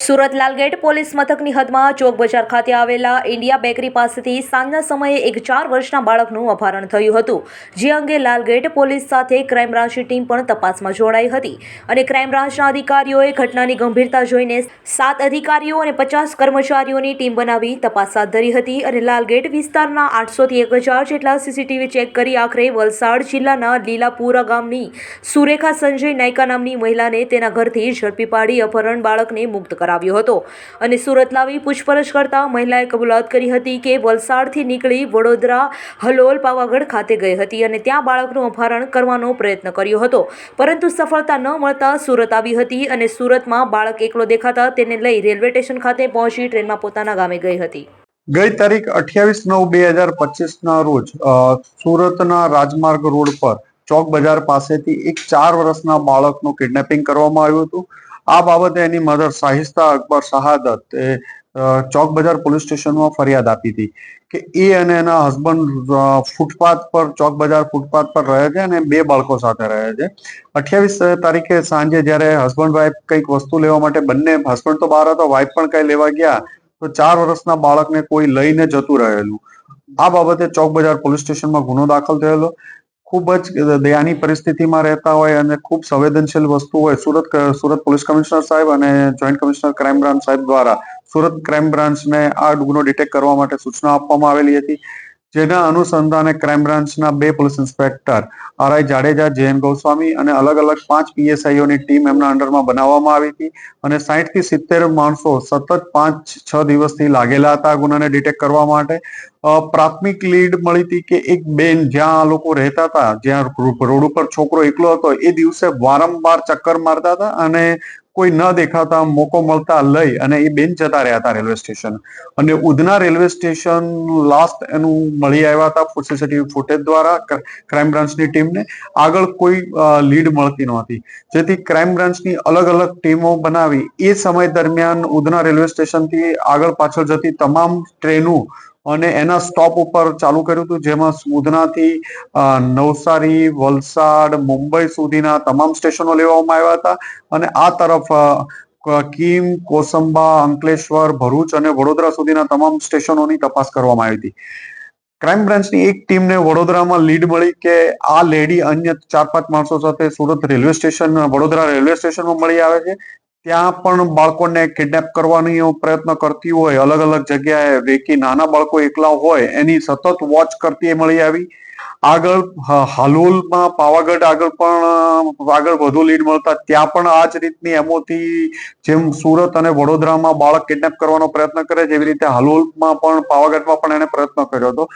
Surat Lalgate police મથકની હદમાં ચોક બજાર ખાતે આવેલા ઇન્ડિયા બેકરી પાસેથી સાંજના સમયે એક ચાર વર્ષના બાળકનું અપહરણ થયું હતું, જે અંગે લાલગેટ પોલીસ સાથે ક્રાઇમ બ્રાન્ચની ટીમ પણ તપાસમાં જોડાઈ હતી અને ક્રાઇમ બ્રાન્ચના અધિકારીઓએ ઘટનાની ગંભીરતા જોઈને સાત અધિકારીઓ અને પચાસ કર્મચારીઓની ટીમ બનાવી તપાસ હાથ ધરી હતી અને લાલગેટ વિસ્તારના આઠસોથી એક હજાર જેટલા સીસીટીવી ચેક કરી આખરે વલસાડ જિલ્લાના લીલાપુરા ગામની સુરેખા સંજય નાયકા નામની મહિલાને તેના ઘરથી ઝડપી પાડી અપહરણ બાળકને મુક્ત કરાવ્યો હતો. અને સુરત લાવી પૂછપરછ કરતા મહિલાએ કબૂલાત કરી હતી કે વલસાડથી નીકળી વડોદરા હલોલ પાવાગઢ ખાતે ગઈ હતી અને ત્યાં બાળકનું અપહરણ કરવાનો પ્રયત્ન કર્યો હતો. પરંતુ સફળતા ન મળતા સુરત આવી હતી અને સુરતમાં બાળક એકલો દેખાતા તેને લઈ રેલવે સ્ટેશન ખાતે પહોંચી ટ્રેનમાં પોતાના ગામે ગઈ હતી. ગઈ તારીખ અઠ્યાવીસ નવ બે હજાર પચીસ ના રોજ સુરતના રાજમાર્ગ રોડ પર ચોક બજાર પાસેથી એક ચાર વર્ષના બાળકનું કિડનેપિંગ કરવામાં આવ્યું હતું. આ બાબતે એની મધર શાહિસ્તા અકબર શહાદત એ ચોક બજાર પોલીસ સ્ટેશનમાં ફરિયાદ આપી હતી કે એ અને એના હસબન્ડ ફૂટપાથ પર, ચોક બજાર ફૂટપાથ પર રહે છે અને બે બાળકો સાથે રહે છે. અઠ્યાવીસ તારીખે સાંજે જ્યારે હસબન્ડ વાઈફ કંઈક વસ્તુ લેવા માટે બંને હસબન્ડ તો બહાર હતો વાઈફ પણ કઈ લેવા ગયા, તો ચાર વર્ષના બાળકને કોઈ લઈને જતું રહેલું. આ બાબતે ચોક બજાર પોલીસ સ્ટેશનમાં ગુનો દાખલ થયેલો. ખૂબ જ દયાની પરિસ્થિતિમાં રહેતા હોય અને ખૂબ સંવેદનશીલ વસ્તુ હોય, સુરત સુરત પોલીસ કમિશનર સાહેબ અને જોઈન્ટ કમિશનર ક્રાઇમ બ્રાન્ચ સાહેબ દ્વારા સુરત ક્રાઇમ બ્રાન્ચને આ ગુનો ડિટેક્ટ કરવા માટે સૂચના આપવામાં આવેલી હતી. જેના અનુસંધાને ક્રાઇમ બ્રાન્ચના બે police inspector R I Jadeja Jayan Goswami અને અલગ અલગ પાંચ પીએસઆઈઓની ટીમ એમના અંડરમાં બનાવવામાં આવી હતી અને સાહીઠથી સિત્તેર માણસો સતત પાંચ છ દિવસથી લાગેલા હતા ગુનાને ડિટેક્ટ કરવા માટે. પ્રાથમિક લીડ મળી હતી કે એક બેન જ્યાં આ લોકો રહેતા હતા, જ્યાં રોડ ઉપર છોકરો એકલો હતો, એ દિવસે વારંવાર ચક્કર મારતા હતા અને કોઈ ન દેખાતા મોકો મળતા લઈ અને એ બેન જતા રહ્યા હતા રેલવે સ્ટેશન. અને ઉધના રેલવે સ્ટેશન લાસ્ટ એનું મળી આવ્યા હતા સીસીટીવી ફૂટેજ દ્વારા ક્રાઇમ બ્રાન્ચની ટીમને. આગળ કોઈ લીડ મળતી નહોતી. જેથી ક્રાઇમ બ્રાન્ચની અલગ અલગ ટીમો બનાવી. એ સમય દરમિયાન ઉધના રેલવે સ્ટેશનથી આગળ પાછળ જતી તમામ ટ્રેનો અને એના સ્ટોપ ઉપર ચાલુ કર્યું હતું, જેમાં સુધનાથી નવસારી, વલસાડ, મુંબઈ સુધીના તમામ સ્ટેશનો લેવામાં આવ્યા હતા. અને આ તરફ કિમ, કોસંબા, અંકલેશ્વર, ભરૂચ અને વડોદરા સુધીના તમામ સ્ટેશનોની તપાસ કરવામાં આવી હતી. ક્રાઇમ બ્રાન્ચની એક ટીમને વડોદરામાં લીડ મળી કે આ લેડી અન્ય ચાર પાંચ માણસો સાથે Surat railway station, Vadodara railway સ્ટેશનમાં મળી આવે છે. ત્યાં પણ બાળકોને કિડનેપ કરવાનો પ્રયત્ન કરતી હોય, અલગ અલગ જગ્યાએ વેકી નાના બાળકો એકલા હોય, એની સતત વોચ કરતી મળી આવી. આગળ હાલોલમાં પાવાગઢ આગળ પણ, આગળ વધુ લીડ મળતા, ત્યાં પણ આ જ રીતની એમોથી જેમ સુરત અને વડોદરામાં બાળક કિડનેપ કરવાનો પ્રયત્ન કરે છે એવી રીતે હાલોલમાં પણ, પાવાગઢમાં પણ એને પ્રયત્ન કર્યો હતો.